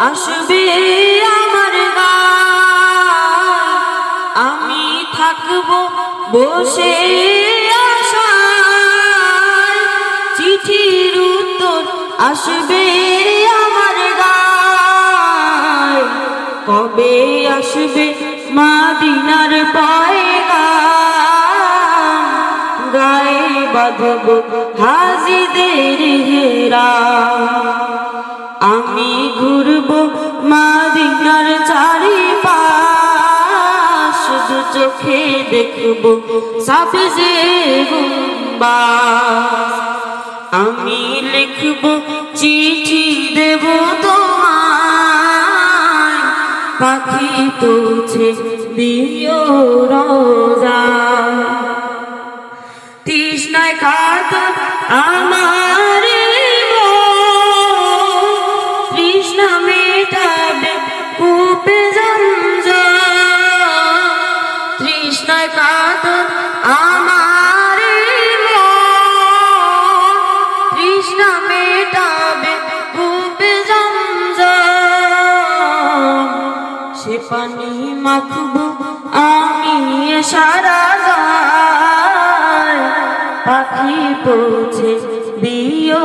আসবে আমার আমি থাকব বসে আশায়। চিঠির উত্তর আসবে আমার গায়। কবে আসবে মাদিনার পয়গা? গায়ে বাঁধব হাজিদের হেরা। ঘুরব মাদিনার চারিপাশ শুধু চোখে দেখব সাবজে গুম্বা। আমি লিখব চিঠি দেব তোমায়, পাখি পৌঁছে দিও রোজা। তৃষ্ণায় খাত আমার আমার তৃষ্ণা মেটাবে কূপে জমজা সে পানি আমি সারা পাখি পৌঁছে দিও